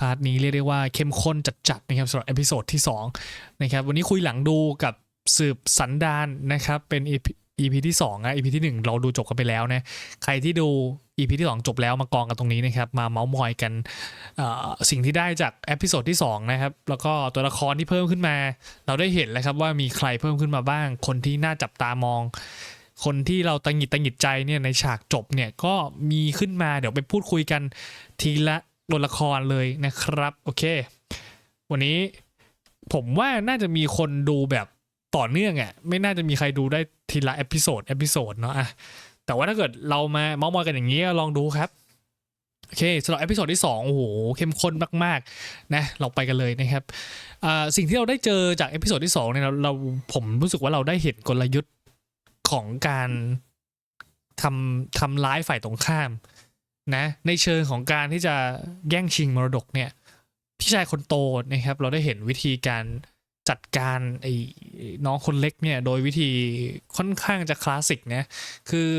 พาร์ทนี้เรียกได้ว่าเข้มข้นจัดๆนะครับสำหรับเอพิโซดที่ 2 นะครับ วันนี้คุยหลังดูกับสืบสันดานนะครับ เป็น EP ที่2นะ EP ที่ 1 เราดูจบกันไปแล้วนะใครที่ดู EP ที่ 2 จบแล้วมากองกันตรงนี้นะครับ มาเมาส์มอยกันสิ่งที่ได้จากเอพิโซดที่ 2 นะครับ แล้วก็ตัวละครที่เพิ่มขึ้นมา เราได้เห็นแล้วครับว่ามีใครเพิ่มขึ้นมาบ้าง คนที่น่าจับตามองคนที่เราตังหิดตังหิดใจเนี่ยในฉากจบเนี่ยก็มีขึ้นมาเดี๋ยวไปพูดคุยกันทีละ ตัวละครเลยนะครับโอเค วันนี้ผมว่าน่าจะมีคนดูแบบต่อเนื่องอะ่ะไม่น่าจะมีใครดูได้ทีละเอพิโซดเอพิโซดเนาะอะแต่ว่าถ้าเกิดเรามาเมาส์มอยกันอย่างนี้ลองดูครับโอเคสำหรับเอพิโซดที่2โอ้โหเข้มข้นมากๆนะเราไปกันเลยนะครับสิ่งที่เราได้เจอจากเอพิโซดที่2เนี่ยเราเราผมรู้สึกว่าเราได้เห็นกลยุทธ์ของการทำทำร้ายฝ่ายตรงข้าม นะในเชิงของการที่จะแย่งชิงมรดกเนี่ยพี่ชายคนโตนะครับ เราได้เห็นวิธีการจัดการไอ้น้องคนเล็กเนี่ยโดยวิธีค่อนข้างจะคลาสสิกนะคือ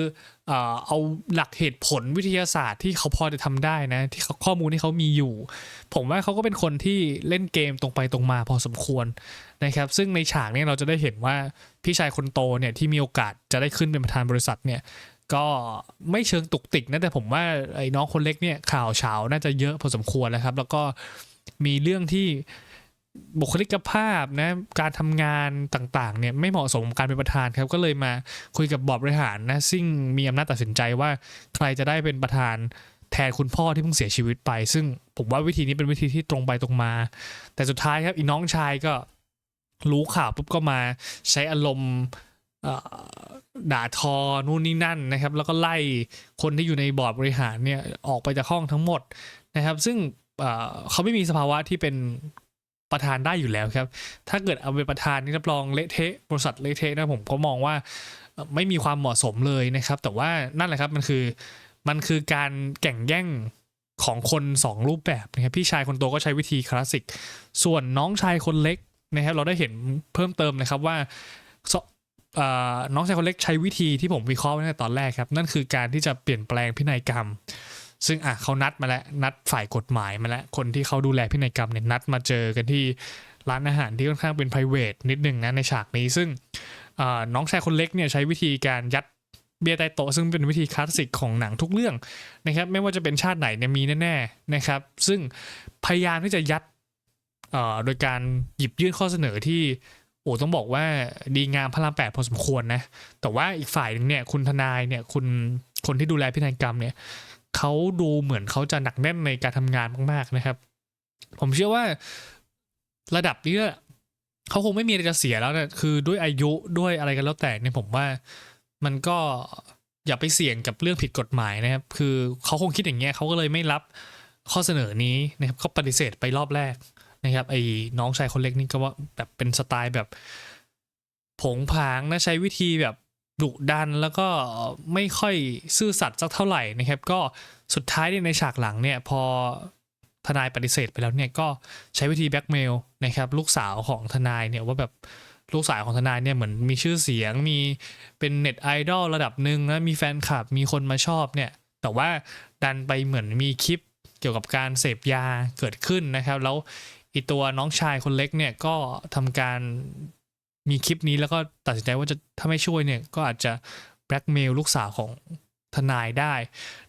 เอาหลักเหตุผลวิทยาศาสตร์ที่เขาพอจะทำได้นะที่ข้อมูลที่เขามีอยู่ ผมว่าเขาก็เป็นคนที่เล่นเกมตรงไปตรงมาพอสมควรนะครับ ซึ่งในฉากนี้เราจะได้เห็นว่าพี่ชายคนโตเนี่ยที่มีโอกาสจะได้ขึ้นเป็นประธานบริษัทเนี่ย ก็ไม่เชิงตุกติกนะแต่ผมว่าไอ้น้องคนเล็กเนี่ยข่าวเช้าน่าจะเยอะพอสมควรแล้วครับ แล้วก็มีเรื่องที่บุคลิกภาพนะการทำงานต่างๆเนี่ยไม่เหมาะสมกับการเป็นประธานครับ ก็เลยมาคุยกับบอร์ดบริหารนะซึ่งมีอำนาจตัดสินใจว่าใครจะได้เป็นประธานแทนคุณพ่อที่เพิ่งเสียชีวิตไป ซึ่งผมว่าวิธีนี้เป็นวิธีที่ตรงไปตรงมา แต่สุดท้ายครับอีน้องชายก็รู้ข่าวปุ๊บก็มาใช้อารมณ์ ด่าทอนู่นนี่นั่นนะครับ แล้วก็ไล่คนที่อยู่ในบอร์ดบริหารเนี่ยออกไปจากห้องทั้งหมดนะครับ ซึ่งเขาไม่มีสภาวะที่เป็นประธานได้อยู่แล้วครับ ถ้าเกิดเอาเป็นประธานนี่รับรองเละเทะบริษัทเละเทะนะผมก็มองว่าไม่มีความเหมาะสมเลยนะครับ แต่ว่านั่นแหละครับมันคือมันคือการแข่งแย่งของคนสองรูปแบบนะครับพี่ชายคนโตก็ใช้วิธีคลาสสิก ส่วนน้องชายคนเล็กนะครับเราได้เห็นเพิ่มเติมนะครับว่า น้องชายคนเล็กใช้วิธีที่ผมวิเคราะห์ไว้ในตอนแรกครับ นั่นคือการที่จะเปลี่ยนแปลงพินัยกรรม ซึ่งอะเขานัดมาแล้วนัดฝ่ายกฎหมายมาแล้วคนที่เขาดูแลพินัยกรรมเนี่ยนัดมาเจอกันที่ร้านอาหารที่ค่อนข้างเป็น p r i v a t นิดหนึ่งนะในฉากนี้ ซึ่งน้องชายคนเล็กเนี่ยใช้วิธีการยัดเบียร์ใต้โต๊ะซึ่งเป็นวิธีคลาสสิกของหนังทุกเรื่องนะครับ ไม่ว่าจะเป็นชาติไหนเนี่ยมีแน่ๆนะครับ ซึ่งพยายามที่จะยัดโดยการหยิบยื่นข้อเสนอที่ โอ้ต้องบอกว่าดีงามพระรามแปดพอสมควรนะ แต่ว่าอีกฝ่ายหนึ่งเนี่ย คุณทนายเนี่ย คุณคนที่ดูแลพินัยกรรมเนี่ยเขาดูเหมือนเขาจะหนักแน่นในการทำงานมาก ๆนะครับ ผมเชื่อว่าระดับนี้เนี่ยเขาคงไม่มีอะไรจะเสียแล้วนะคือด้วยอายุด้วยอะไรกันแล้วแต่เนี่ยผมว่ามันก็อย่าไปเสี่ยงกับเรื่องผิดกฎหมายนะครับ คือเขาคงคิดอย่างเงี้ยเขาก็เลยไม่รับข้อเสนอนี้นะครับเขาปฏิเสธไปรอบแรก นะครับไอ้น้องชายคนเล็กนี่ก็ว่าแบบเป็นสไตล์แบบ ผงผางนะใช้วิธีแบบดุดันแล้วก็ไม่ค่อยซื่อสัตย์สักเท่าไหร่นะครับ ก็สุดท้ายเนี่ยในฉากหลังเนี่ยพอทนายปฏิเสธไปแล้วเนี่ยก็ใช้วิธีแบ็กเมลนะครับลูกสาวของทนายเนี่ยว่าแบบลูกสาวของทนายเนี่ยเหมือนมีชื่อเสียงมีเป็นเน็ตไอดอลระดับหนึ่งนะมีแฟนคลับมีคนมาชอบเนี่ยแต่ว่าดันไปเหมือนมีคลิปเกี่ยวกับการเสพยาเกิดขึ้นนะครับ แล้ว อีตัวน้องชายคนเล็กเนี่ยก็ทำการมีคลิปนี้แล้วก็ตัดสินใจว่าจะถ้าไม่ช่วยเนี่ยก็อาจจะแบล็กเมลลูกสาวของทนายได้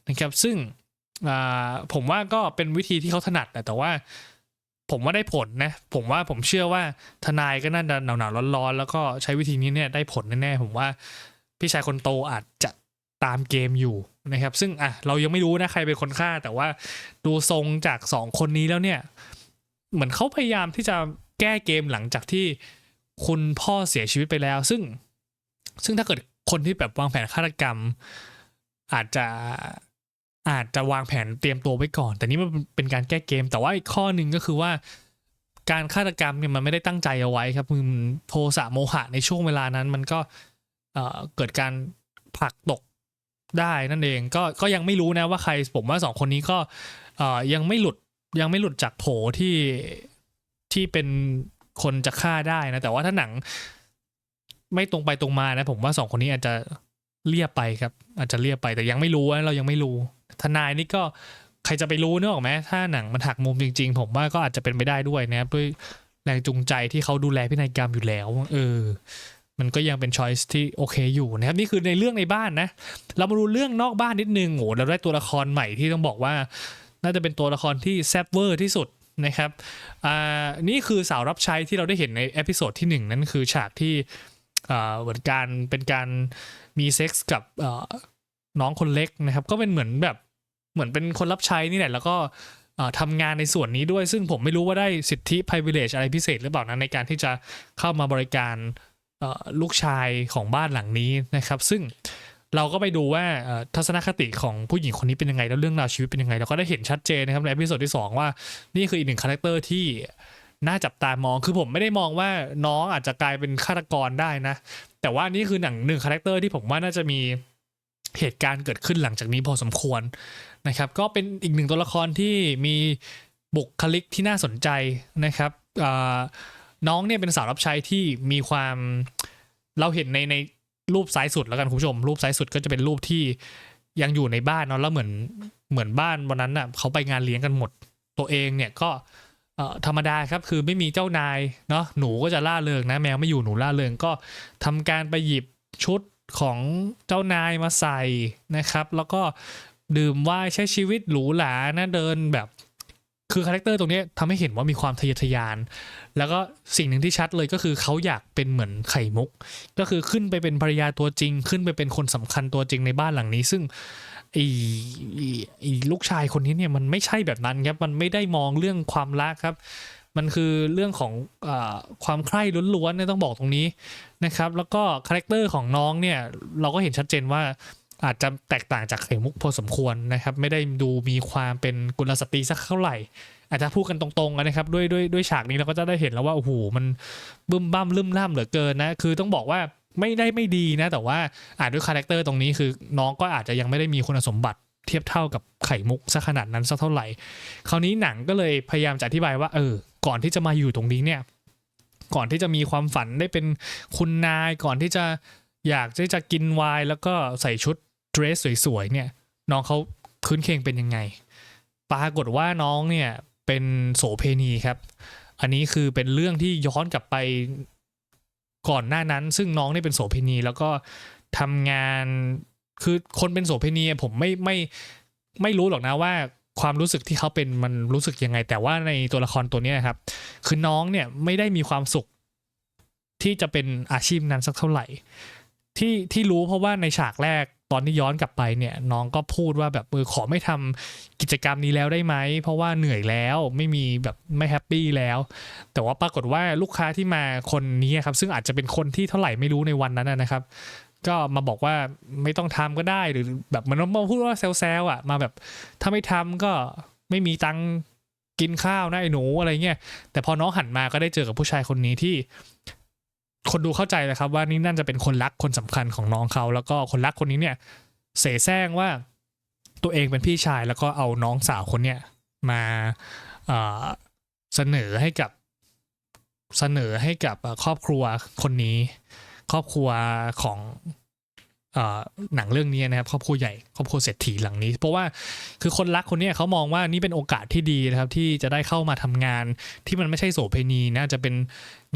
นะครับ ซึ่งอ่าผมว่าก็เป็นวิธีที่เขาถนัดนะแต่ว่าผมว่าได้ผลนะ ผมว่าผมเชื่อว่าทนายก็น่าจะหนาวๆร้อนๆแล้วก็ใช้วิธีนี้เนี่ยได้ผลแน่ๆผมว่าพี่ชายคนโตอาจจะตามเกมอยู่นะครับ ซึ่งอะเรายังไม่รู้นะใครเป็นคนฆ่า แต่ว่าดูทรงจากสองคนนี้แล้วเนี่ย เหมือนเขาพยายามที่จะแก้เกมหลังจากที่คุณพ่อเสียชีวิตไปแล้ว ซึ่ง ซึ่งถ้าเกิดคนที่แบบวางแผนฆาตกรรม อาจจะอาจจะวางแผนเตรียมตัวไว้ก่อน แต่นี่มันเป็นการแก้เกม แต่ว่าอีกข้อหนึ่งก็คือว่า การฆาตกรรมเนี่ยมันไม่ได้ตั้งใจเอาไว้ครับคือมันโทสะโมหะในช่วงเวลานั้น มันก็เอ่อเกิดการผลักตกได้นั่นเองก็ก็ยังไม่รู้นะว่าใครผมว่าสองคนนี้ก็เอ่อยังไม่หลุด ยังไม่หลุดจากโผที่ที่เป็นคนจะฆ่าได้นะ แต่ว่าถ้าหนังไม่ตรงไปตรงมานะ ผมว่าสองคนนี้อาจจะเลียบไปครับ อาจจะเลียบไปแต่ยังไม่รู้นะเรายังไม่รู้ ทนายนี่ก็ใครจะไปรู้เนกออไหมถ้าหนังมันหักมุมจริง ๆ ผมว่าก็อาจจะเป็นไปได้ด้วยนะครับ ด้วยแรงจูงใจที่เขาดูแลพินัยกรรมอยู่แล้ว เออ มันก็ยังเป็นช้อยส์ที่โอเคอยู่นะครับ นี่คือในเรื่องในบ้านนะ เรามาดูเรื่องนอกบ้านนิดนึงโอ้เราได้ตัวละครใหม่ที่ต้องบอกว่า น่าจะเป็นตัวละครที่แซบเวอร์ที่สุดนะครับอ่านี่คือสาวรับใช้ที่เราได้เห็นในเอพิโซดที่หนึ่งนั่นคือฉากที่อ่าเหมือนการเป็นการมีเซ็กส์กับน้องคนเล็กนะครับ ก็เป็นเหมือนแบบเหมือนเป็นคนรับใช้นี่แหละแล้วก็ทำงานในส่วนนี้ด้วย ซึ่งผมไม่รู้ว่าได้สิทธิ privilege อะไรพิเศษหรือเปล่านะในการที่จะเข้ามาบริการลูกชายของบ้านหลังนี้นะครับ ซึ่ง เราก็ไปดูว่าทัศนคติของผู้หญิงคนนี้เป็นยังไงแล้วเรื่องราวชีวิตเป็นยังไงเราก็ได้เห็นชัดเจนนะครับในอพิโซดที่ 2 ว่านี่คืออีกหนึ่งคาแรคเตอร์ที่น่าจับตามองคือผมไม่ได้มองว่าน้องอาจจะกลายเป็นฆาตกรได้นะ แต่ว่านี่คือหนังหนึ่งคาแรคเตอร์ที่ผมว่าน่าจะมีเหตุการณ์เกิดขึ้นหลังจากนี้พอสมควรนะครับ ก็เป็นอีกหนึ่งตัวละครที่มีบุคลิกที่น่าสนใจนะครับน้องเนี่ยเป็นสาวรับใช้ที่มีความเราเห็นในใน รูปซ้ายสุดแล้วกันคุณผู้ชม รูปซ้ายสุดก็จะเป็นรูปที่ยังอยู่ในบ้านเนาะแล้วเหมือนเหมือนบ้านวันนั้นน่ะเขาไปงานเลี้ยงกันหมด ตัวเองเนี่ยก็ธรรมดาครับคือไม่มีเจ้านายเนาะหนูก็จะล่าเริงนะ แมวไม่อยู่หนูล่าเริงก็ทำการไปหยิบชุดของเจ้านายมาใส่นะครับ แล้วก็ดื่มไวน์ใช้ชีวิตหรูหรานะเดินแบบ คือคาแรคเตอร์ตรงนี้ทำให้เห็นว่ามีความทะเยอทะยาน แล้วก็สิ่งหนึ่งที่ชัดเลยก็คือเขาอยากเป็นเหมือนไข่มุก ก็คือขึ้นไปเป็นภรรยาตัวจริง ขึ้นไปเป็นคนสำคัญตัวจริงในบ้านหลังนี้ ซึ่งไอ้ไอ้ลูกชายคนนี้เนี่ยมันไม่ใช่แบบนั้นครับ มันไม่ได้มองเรื่องความรักครับ มันคือเรื่องของอความใคร่ล้วนๆเนี่ยต้องบอกตรงนี้นะครับ แล้วก็คาแรคเตอร์ของน้องเนี่ยเราก็เห็นชัดเจนว่า อาจจะแตกต่างจากไข่มุกพอสมควรนะครับ ไม่ได้ดูมีความเป็นกุลสตรีสักเท่าไหร่ อาจจะพูดกันตรงๆกันนะครับ ด้วยด้วยด้วยฉากนี้เราก็จะได้เห็นแล้วว่าโอ้โหมันบึ้มบ้ามลืมล่ำเหลือเกินนะ คือต้องบอกว่าไม่ได้ไม่ดีนะ แต่ว่าอาจด้วยคาแรคเตอร์ตรงนี้คือน้องก็อาจจะยังไม่ได้มีคุณสมบัติเทียบเท่ากับไข่มุกสักขนาดนั้นสักเท่าไหร่ คราวนี้หนังก็เลยพยายามจะอธิบายว่าเออ ก่อนที่จะมาอยู่ตรงนี้เนี่ย ก่อนที่จะมีความฝันได้เป็นคุณนาย ก่อนที่จะอยากที่จะกินวน์แล้วก็ใส่ชุด เดรสสวยๆเนี่ย น้องเขาคืนเคงเป็นยังไง ปรากฏว่าน้องเนี่ยเป็นโสเพณีครับ อันนี้คือเป็นเรื่องที่ย้อนกลับไปก่อนหน้านั้น ซึ่งน้องเนี่ยเป็นโสเพณีแล้วก็ทำงานคือคนเป็นโสเพณีผมไม่ไม่ไม่รู้หรอกนะว่าความรู้สึกที่เขาเป็นมันรู้สึกยังไง แต่ว่าในตัวละครตัวนี้ครับ คือน้องเนี่ยไม่ได้มีความสุข ที่จะเป็นอาชีพนั้นสักเท่าไหร่ ที่ที่รู้เพราะว่าในฉากแรก ตอนที่ย้อนกลับไปเนี่ยน้องก็พูดว่าแบบเออขอไม่ทำกิจกรรมนี้แล้วได้ไหม เพราะว่าเหนื่อยแล้วไม่มีแบบไม่แฮปปี้แล้ว แต่ว่าปรากฏว่าลูกค้าที่มาคนนี้ครับ ซึ่งอาจจะเป็นคนที่เท่าไหร่ไม่รู้ในวันนั้นนะครับ ก็มาบอกว่าไม่ต้องทำก็ได้หรือแบบมันมาพูดว่าเซลล์อะมาแบบถ้าไม่ทำก็ไม่มีตังค์กินข้าวนะไอ้หนูอะไรเงี้ยแต่พอน้องหันมาก็ได้เจอกับผู้ชายคนนี้ที่ คนดูเข้าใจเลยครับว่านี่น่าจะเป็นคนรักคนสำคัญของน้องเขาแล้วก็คนรักคนนี้เนี่ย เสแสร้งว่าตัวเองเป็นพี่ชายแล้วก็เอาน้องสาวคนเนี้ยมาเสนอให้กับเสนอให้กับครอบครัวคนนี้ ครอบครัวของ หนังเรื่องนี้นะครับครอบครัวใหญ่ครอบครัวเศรษฐีหลังนี้ เพราะว่าคือคนรักคนนี้เขามองว่านี่เป็นโอกาสที่ดีนะครับ ที่จะได้เข้ามาทำงานที่มันไม่ใช่โสเภณีนะจะเป็น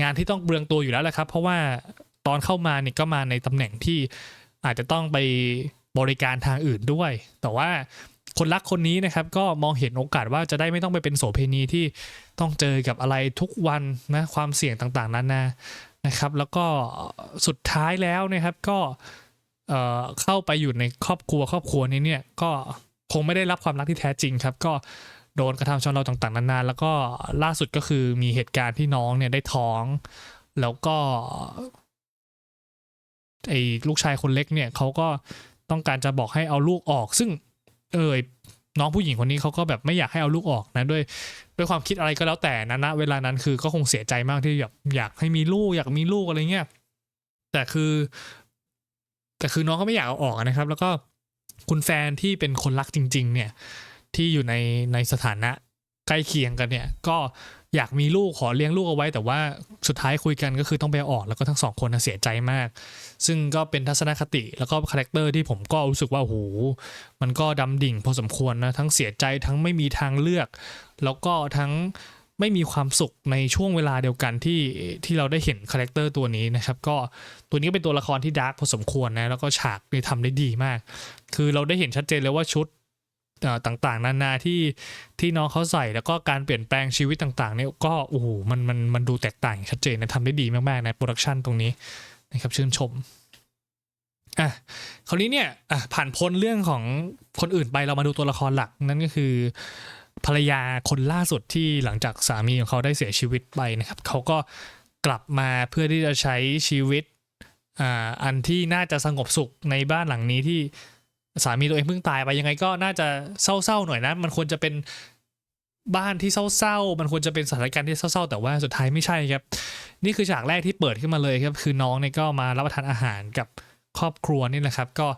งานที่ต้องเปลืองตัวอยู่แล้วแหละครับ เพราะว่าตอนเข้ามาเนี่ยก็มาในตำแหน่งที่อาจจะต้องไปบริการทางอื่นด้วย แต่ว่าคนรักคนนี้นะครับ ก็มองเห็นโอกาสว่าจะได้ไม่ต้องไปเป็นโสเภณีที่ต้องเจอกับอะไรทุกวันนะความเสี่ยงต่างๆนานานะครับ แล้วก็สุดท้ายแล้วนะครับก็ เอ่อเข้าไปอยู่ในครอบครัวครอบครัวนี้เนี่ยก็คงไม่ได้รับความรักที่แท้จริงครับ ก็โดนกระทำชำเราต่างๆนานาแล้วก็ล่าสุดก็คือมีเหตุการณ์ที่น้องเนี่ยได้ท้อง แล้วก็ไอ้ลูกชายคนเล็กเนี่ยเขาก็ต้องการจะบอกให้เอาลูกออก ซึ่ง เออน้องผู้หญิงคนนี้เขาก็แบบไม่อยากให้เอาลูกออกนะด้วย ด้วยความคิดอะไรก็แล้วแต่นะณเวลานั้นคือก็คงเสียใจมากที่แบบอยากให้มีลูกอยากมีลูกอะไรเงี้ยแต่คือ แต่คือน้องก็ไม่อยากเอาออกนะครับ แล้วก็คุณแฟนที่เป็นคนรักจริง ๆ เนี่ย ที่อยู่ในในสถานะใกล้เคียงกันเนี่ย ก็อยากมีลูกขอเลี้ยงลูกเอาไว้ แต่ว่าสุดท้ายคุยกันก็คือต้องไปออกแล้วก็ทั้งสองคนเสียใจมาก ซึ่งก็เป็นทัศนคติแล้วก็คาแรคเตอร์ที่ผมก็รู้สึกว่าโอ้โหมันก็ดำดิ่งพอสมควรนะทั้งเสียใจทั้งไม่มีทางเลือก แล้วก็ทั้ง ไม่มีความสุขในช่วงเวลาเดียวกันที่ที่เราได้เห็นคาแรคเตอร์ตัวนี้นะครับก็ตัวนี้ก็เป็นตัวละครที่ดาร์กพอสมควรนะแล้วก็ฉากนี่ทำได้ดีมาก คือเราได้เห็นชัดเจนเลยว่าชุดต่างๆ นานาที่ที่น้องเขาใส่แล้วก็การเปลี่ยนแปลงชีวิตต่างๆเนี่ยก็โอ้โหมันมันมันดูแตกต่างชัดเจนนะทำได้ดีมากๆนะโปรดักชันตรงนี้นะครับชื่นชมอะคราวนี้เนี่ยอะผ่านพ้นเรื่องของคนอื่นไปเรามาดูตัวละครหลักนั่นก็คือ ภรรยาคนล่าสุดที่หลังจากสามีของเขาได้เสียชีวิตไปนะครับ เขาก็กลับมาเพื่อที่จะใช้ชีวิตอันที่น่าจะสงบสุขในบ้านหลังนี้ที่สามีตัวเองเพิ่งตายไปยังไงก็น่าจะเศร้าๆหน่อยนะ มันควรจะเป็นบ้านที่เศร้าๆ มันควรจะเป็นสถานการณ์ที่เศร้าๆ แต่ว่าสุดท้ายไม่ใช่ครับ นี่คือฉากแรกที่เปิดขึ้นมาเลยครับ คือน้องเนี่ยก็มารับประทานอาหารกับครอบครัวนี่แหละครับ ก็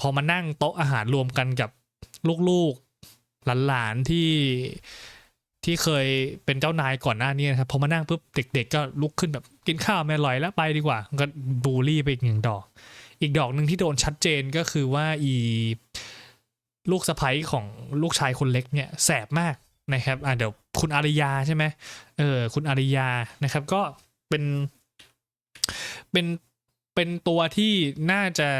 พอมานั่งโต๊ะอาหารรวมกันกับลูกๆ หลานๆที่ที่เคยเป็นเจ้านายก่อนหน้านี้นะครับพอมานั่งปุ๊บเด็ก ๆ ก็ลุกขึ้นแบบกินข้าวไม่อร่อยแล้วไปดีกว่า ก็บูลลี่ไปอีกหนึ่งดอก อีกดอกหนึ่งที่โดนชัดเจนก็คือว่าอีลูกสะใภ้ของลูกชายคนเล็กเนี่ยแสบมากนะครับอะเดี๋ยวคุณอาริยาใช่ไหมเออคุณอาริยานะครับ ก็เป็นเป็นเป็นตัวที่น่าจะ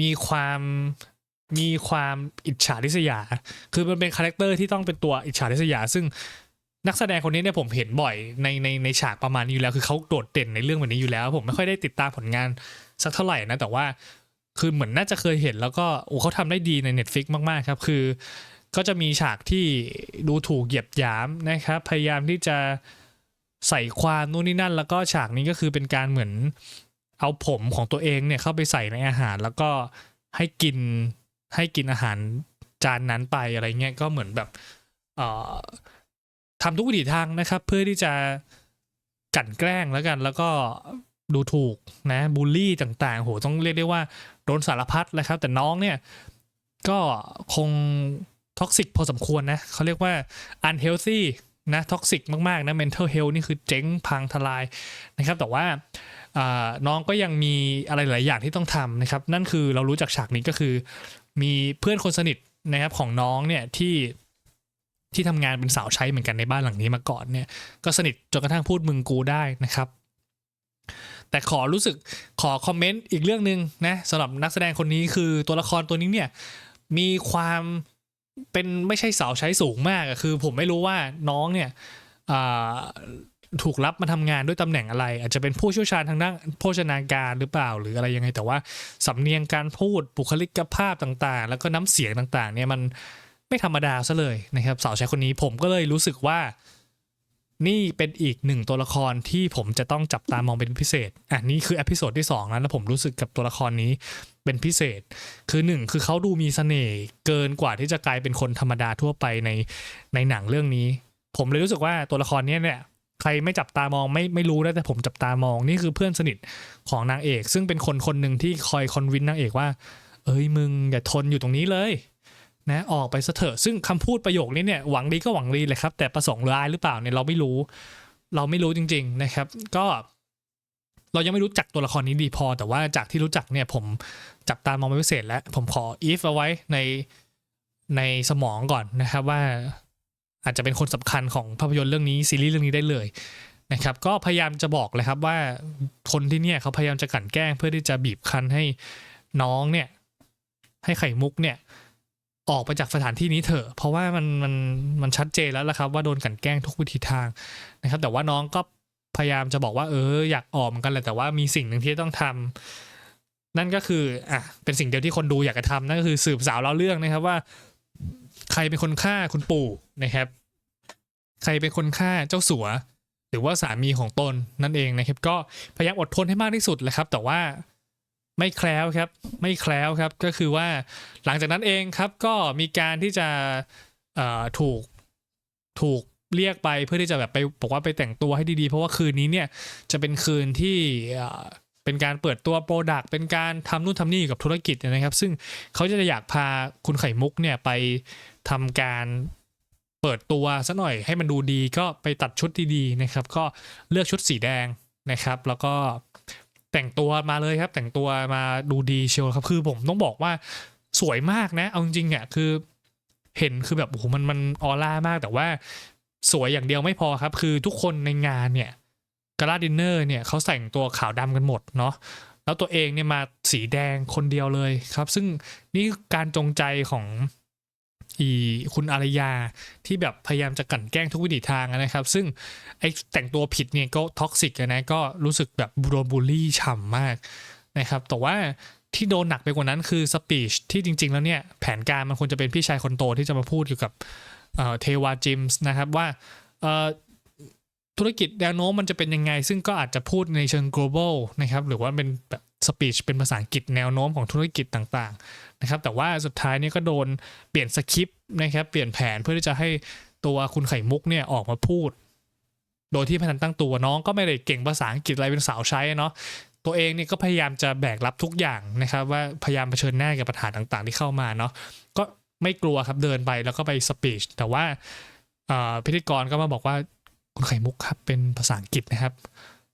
มีความ มีความอิจฉาริษยา คือมันเป็นคาแรคเตอร์ที่ต้องเป็นตัวอิจฉาริษยา ซึ่งนักแสดงคนนี้เนี่ยผมเห็นบ่อยในในในฉากประมาณนี้อยู่แล้ว คือเขาโดดเด่นในเรื่องแบบนี้อยู่แล้ว ผมไม่ค่อยได้ติดตามผลงานสักเท่าไหร่นะ แต่ว่าคือเหมือนน่าจะเคยเห็นแล้วก็โอ้เขาทำได้ดีใน Netflix มากๆครับ คือ ก็จะมีฉากที่ดูถูกเหยียบหยามนะครับ พยายามที่จะใส่ความนู่นนี่นั่น แล้วก็ฉากนี้ก็คือเป็นการเหมือนเอาผมของตัวเองเนี่ยเข้าไปใส่ในอาหาร แล้วก็ให้กิน ให้กินอาหารจานนั้นไปอะไรเงี้ยก็เหมือนแบบเอ่อทำทุกวิถีทางนะครับ เพื่อที่จะกลั่นแกล้งแล้วกัน แล้วก็ดูถูกนะบูลลี่ต่างๆโหต้องเรียกได้ว่าโดนสารพัดเลยครับ แต่น้องเนี่ยก็คงท็อกซิกพอสมควรนะเขาเรียกว่า unhealthy นะท็อกซิกมาก ๆ นะ mental health นี่คือเจ๊งพังทลายนะครับ แต่ว่าอ่าน้องก็ยังมีอะไรหลายอย่างที่ต้องทำนะครับ นั่นคือเรารู้จากฉากนี้ก็คือ มีเพื่อนคนสนิทนะครับของน้องเนี่ยที่ที่ทำงานเป็นสาวใช้เหมือนกันในบ้านหลังนี้มาก่อนเนี่ยก็สนิทจนกระทั่งพูดมึงกูได้นะครับ แต่ขอรู้สึกขอคอมเมนต์อีกเรื่องหนึ่งนะสำหรับนักแสดงคนนี้คือตัวละครตัวนี้เนี่ยมีความเป็นไม่ใช่สาวใช้สูงมากคือผมไม่รู้ว่าน้องเนี่ย ถูกรับมาทำงานด้วยตำแหน่งอะไร อาจจะเป็นผู้เชี่ยวชาญทางด้านโภชนาการหรือเปล่า หรืออะไรยังไง แต่ว่าสำเนียงการพูดบุคลิกภาพต่างๆ แล้วก็น้ำเสียงต่างๆ เนี่ยมันไม่ธรรมดาซะเลยนะครับสาวใช้คนนี้ผมก็เลยรู้สึกว่า นี่เป็นอีกหนึ่งตัวละครที่ผมจะต้องจับตามองเป็นพิเศษอะนี่คืออพิโซดที่2แล้วแล้วผมรู้สึกกับตัวละครนี้เป็นพิเศษ คือหนึ่งคือเขาดูมีเสน่ห์เกินกว่าที่จะกลายเป็นคนธรรมดาทั่วไปในในหนังเรื่องนี้ ผมเลยรู้สึกว่าตัวละครนี้เนี่ย ใครไม่จับตามองไม่ไม่รู้นะแต่ผมจับตามองนี่คือเพื่อนสนิทของนางเอก ซึ่งเป็นคนคนหนึ่งที่คอยคอนวินนางเอกว่า เอ้ยมึงอย่าทนอยู่ตรงนี้เลยนะออกไปเถอะซึ่งคำพูดประโยคนี้เนี่ยหวังดีก็หวังดีเลยครับ แต่ประสงค์ร้ายหรือเปล่าเนี่ยเราไม่รู้ เราไม่รู้จริง ๆนะครับ ก็ เรายังไม่รู้จักตัวละครนี้ดีพอ แต่ว่าจากที่รู้จักเนี่ย ผมจับตามองเป็นพิเศษแล้ว ผมขอ if เอาไว้ในในสมองก่อนนะครับว่า อาจจะเป็นคนสำคัญของภาพยนตร์เรื่องนี้ซีรีส์เรื่องนี้ได้เลยนะครับ ก็พยายามจะบอกเลยครับว่าคนที่เนี่ยเขาพยายามจะกลั่นแกล้ง เพื่อที่จะบีบคั้นให้น้องเนี่ย ให้ไข่มุกเนี่ยออกไปจากสถานที่นี้เถอะ เพราะว่ามันมันมันชัดเจนแล้วละครับ ว่าโดนกลั่นแกล้งทุกวิธีทางนะครับ แต่ว่าน้องก็พยายามจะบอกว่าเอออยากออกเหมือนกันแหละแต่ว่ามีสิ่งหนึ่งที่ต้องทำนั่นก็คืออะเป็นสิ่งเดียวที่คนดูอยากจะทำนั่นก็คือสืบสาวเล่าเรื่องนะครับว่า ใครเป็นคนฆ่าคุณปู่นะครับ ใครเป็นคนฆ่าเจ้าสัว หรือว่าสามีของตนนั่นเองนะครับ ก็พยายามอดทนให้มากที่สุดแหละครับ แต่ว่าไม่แคล้วครับ ไม่แคล้วครับ ก็คือว่าหลังจากนั้นเองครับก็มีการที่จะถูกถูกเรียกไปเพื่อที่จะแบบไปบอกว่าไปแต่งตัวให้ดีๆ เพราะว่าคืนนี้เนี่ยจะเป็นคืนที่เป็นการเปิดตัวโปรดักต์เป็นการทำนู่นทำนี่กับธุรกิจนะครับ ซึ่งเขาจะอยากพาคุณไข่มุกเนี่ยไป ทำการเปิดตัวซะหน่อยให้มันดูดีก็ไปตัดชุดดีๆนะครับ ก็เลือกชุดสีแดงนะครับ แล้วก็แต่งตัวมาเลยครับ แต่งตัวมาดูดีเชียวครับคือผมต้องบอกว่าสวยมากนะ เอาจริงๆอะคือเห็นคือแบบโอ้โหมันมันออร่ามากแต่ว่าสวยอย่างเดียวไม่พอครับ คือทุกคนในงานเนี่ยกาลาดินเนอร์เนี่ยเขาแต่งตัวขาวดำกันหมดเนาะแล้วตัวเองเนี่ยมาสีแดงคนเดียวเลยครับ ซึ่งนี่การจงใจของ อีคุณอารยาที่แบบพยายามจะกลั่นแกล้งทุกวิถีทางนะครับ ซึ่งไอ้แต่งตัวผิดเนี่ยก็ท็อกซิกนะก็รู้สึกแบบโดนบูลลี่ฉ่ำมากนะครับ แต่ว่าที่โดนหนักไปกว่านั้นคือสปีชที่จริง ๆ แล้วเนี่ย แผนการมันควรจะเป็นพี่ชายคนโตที่จะมาพูดเกี่ยวกับเอ่อเทวาจิมส์นะครับว่าธุรกิจแนวโน้มมันจะเป็นยังไง ซึ่งก็อาจจะพูดในเชิง global นะครับ หรือว่าเป็นแบบสปีชเป็นภาษาอังกฤษแนวโน้มของธุรกิจต่างๆ นะครับ แต่ว่าสุดท้ายนี่ก็โดนเปลี่ยนสคริปต์นะครับ เปลี่ยนแผนเพื่อที่จะให้ตัวคุณไข่มุกเนี่ยออกมาพูด โดยที่พนันตั้งตัวน้องก็ไม่ได้เก่งภาษาอังกฤษอะไรเป็นสาวใช้เนาะตัวเองเนี่ยก็พยายามจะแบกรับทุกอย่างนะครับ ว่าพยายามเผชิญหน้ากับปัญหาต่างๆที่เข้ามาเนาะก็ไม่กลัวครับเดินไปแล้วก็ไปสปีชแต่ว่าพิธีกรก็มาบอกว่าคุณไข่มุกครับเป็นภาษาอังกฤษนะครับ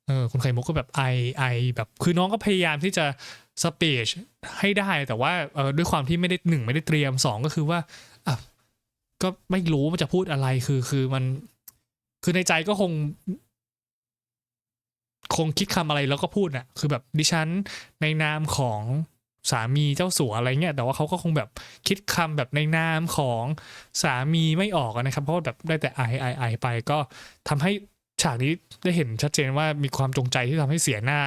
เออคุณไข่มุกก็แบบไอไอแบบคือน้องก็พยายามที่จะสเปชให้ได้แต่ว่าเออด้วยความที่ไม่ได้หนึ่งไม่ได้เตรียมสองก็คือว่าอะก็ไม่รู้ว่าจะพูดอะไรคือคือมัน คือในใจก็คง คงคิดคำอะไรแล้วก็พูดน่ะ คือแบบดิฉันในนามของสามีเจ้าสัวอะไรเงี้ยแต่ว่าเขาก็คงแบบคิดคำแบบในนามของสามีไม่ออกนะครับ เพราะแบบได้แต่ไอไอไอไปก็ทำให้ ฉากนี้ได้เห็นชัดเจนว่ามีความจงใจที่ทำให้เสียหน้า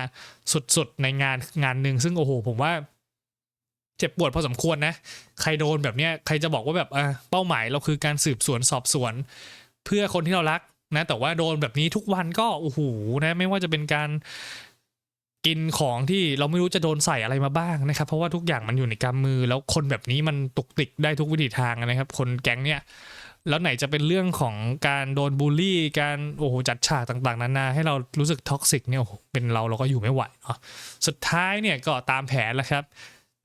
สุดๆในงานงานหนึ่งซึ่งโอ้โห ผมว่า เจ็บปวดพอสมควรนะ ใครโดนแบบเนี้ยใครจะบอกว่าแบบอะเป้าหมายเราคือการสืบสวนสอบสวน เพื่อคนที่เรารักนะ แต่ว่าโดนแบบนี้ทุกวันก็โอ้โหนะ ไม่ว่าจะเป็นการกินของที่เราไม่รู้จะโดนใส่อะไรมาบ้างนะครับ เพราะว่าทุกอย่างมันอยู่ในกำมือ แล้วคนแบบนี้มันตุกติกได้ทุกวิถีทางนะครับ คนแก๊งเนี้ย แล้วไหนจะเป็นเรื่องของการโดนบูลลี่การโอ้โหจัดฉากต่างๆนานาให้เรารู้สึกท็อกซิกเนี่ยโอ้โหเป็นเราเราก็อยู่ไม่ไหวเนาะสุดท้ายเนี่ยก็ตามแผนแล้วครับ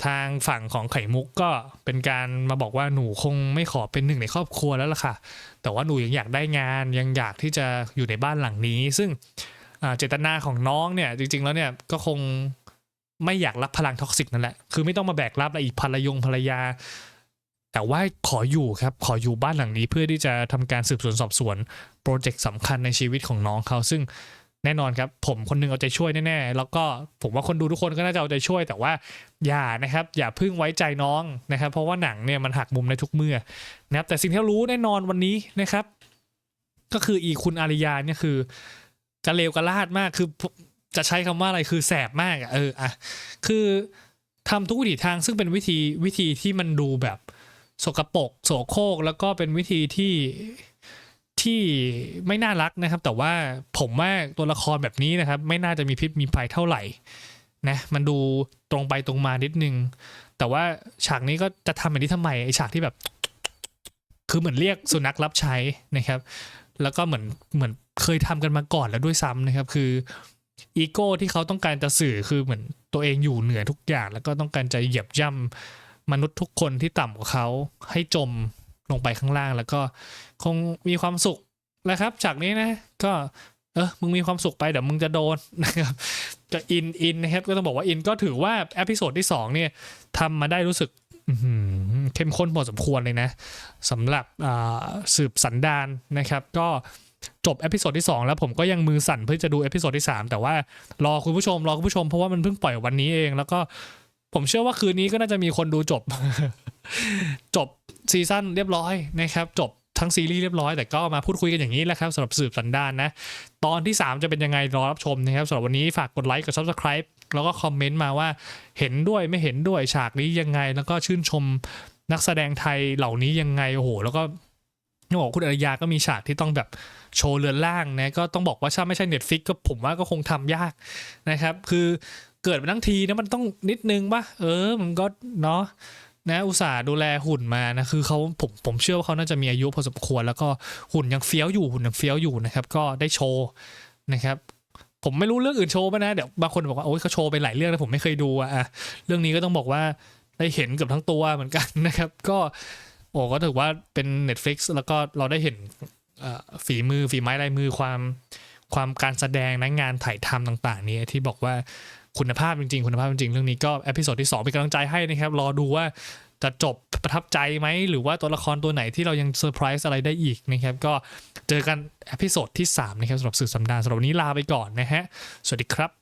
ทางฝั่งของไข่มุกก็เป็นการมาบอกว่าหนูคงไม่ขอเป็นหนึ่งในครอบครัวแล้วล่ะค่ะ แต่ว่าหนูยังอยากได้งานยังอยากที่จะอยู่ในบ้านหลังนี้ ซึ่งเจตนาของน้องเนี่ยจริง ๆ แล้วเนี่ยก็คงไม่อยากรับพลังท็อกซิกนั่นแหละ คือไม่ต้องมาแบกรับอะไรอีกภรรยงภรรยา แต่ว่าขออยู่ครับ ขออยู่บ้านหลังนี้เพื่อที่จะทำการสืบสวนสอบสวนโปรเจกต์สำคัญในชีวิตของน้องเขา ซึ่งแน่นอนครับ ผมคนหนึงเอาใจช่วยแน่ๆ แล้วก็ผมว่าคนดูทุกคนก็น่าจะเอาใจช่วย แต่ว่าอย่านะครับ อย่าพึ่งไว้ใจน้องนะครับ เพราะว่าหนังเนี่ยมันหักมุมในทุกเมื่อนะครับ แต่สิ่งที่รู้แน่นอนวันนี้นะครับ ก็คืออีคุณอาริยาเนี่ยคือ จะเลวกระลาดมากคือจะใช้คำว่าอะไรคือแสบมากอะเอออะคือทำทุกวิถีทางซึ่งเป็นวิธีวิธีที่มันดูแบบ สกปรกโสโครกแล้วก็เป็นวิธีที่ที่ไม่น่ารักนะครับ แต่ว่าผมว่าตัวละครแบบนี้นะครับ ไม่น่าจะมีพิษมีภัยเท่าไหร่นะมันดูตรงไปตรงมานิดนึง แต่ว่าฉากนี้ก็จะทำแบบนี้ทำไมไอฉากที่แบบ คือเหมือนเรียกสุนัขรับใช้นะครับ แล้วก็เหมือนเหมือนเคยทำกันมาก่อนแล้วด้วยซ้ำนะครับ คืออีโก้ที่เขาต้องการจะสื่อคือเหมือนตัวเองอยู่เหนือทุกอย่าง แล้วก็ต้องการจะเหยียบย่ำ มนุษย์ทุกคนที่ต่ำกว่าเขาให้จมลงไปข้างล่าง แล้วก็คงมีความสุขนะครับจากนี้นะ ก็เออมึงมีความสุขไปเดี๋ยวมึงจะโดนนะครับจะอินอินนะครับก็ต้องบอกว่าอินก็ถือว่าเอพิโซดที่สองเนี่ยทำมาได้รู้สึกเข้มข้นพอสมควรเลยนะสำหรับอ่าสืบสันดานนะครับ ก็จบเอพิโซดที่ 2 แล้วผมก็ยังมือสั่นเพื่อจะดูเอพิโซดที่ 3 แต่ว่ารอคุณผู้ชมรอคุณผู้ชมเพราะว่ามันเพิ่งปล่อยวันนี้เอง แล้วก็ ผมเชื่อว่าคืนนี้ก็น่าจะมีคนดูจบ จบซีซั่นเรียบร้อยนะครับ จบทั้งซีรีส์เรียบร้อยแต่ก็มาพูดคุยกันอย่างนี้แหละครับสำหรับสืบสันดานนะ ตอนที่ 3 จะเป็นยังไงรอรับชมนะครับสำหรับวันนี้ฝากกดไลค์กด subscribe แล้วก็คอมเมนต์มาว่าเห็นด้วยไม่เห็นด้วยฉากนี้ยังไง แล้วก็ชื่นชมนักแสดงไทยเหล่านี้ยังไงโอ้โหแล้วก็ต้องบอกคุณอริยาก็มีฉากที่ต้องแบบโชว์เรือนล่างนะก็ต้องบอกว่าถ้าไม่ใช่ Netflix ก็ผมว่าก็คงทำยากนะครับ คือ เกิดมาทั้งทีนะมันต้องนิดนึงปะเออ มันก็เนาะนะอุตส่าห์ดูแลหุ่นมานะคือเขาผมผมเชื่อว่าเขาน่าจะมีอายุพอสมควร แล้วก็หุ่นยังเฟี้ยวอยู่หุ่นยังเฟี้ยวอยู่นะครับ ก็ได้โชว์นะครับ ผมไม่รู้เรื่องอื่นโชว์ป่ะนะเดี๋ยวบางคนบอกว่าโอ้ยเขาโชว์ไปหลายเรื่องแล้วผมไม่เคยดูอะเรื่องนี้ก็ต้องบอกว่าได้เห็นเกือบทั้งตัวเหมือนกันนะครับ ก็โอ้ก็ถือว่าเป็น Netflix แล้วก็เราได้เห็นฝีมือฝีไม้ลายมือความความการแสดงนะงานถ่ายทำต่าง ๆ นี้ที่บอกว่า คุณภาพจริงๆ คุณภาพจริงๆเรื่องนี้ก็เอพิโซดที่ 2 เป็นกำลังใจให้นะครับ รอดูว่าจะจบประทับใจไหม หรือว่าตัวละครตัวไหนที่เรายังเซอร์ไพรส์อะไรได้อีกนะครับ ก็เจอกันเอพิโซดที่ 3 นะครับสำหรับสื่อสัปดานสำหรับวันนี้ลาไปก่อนนะฮะ สวัสดีครับ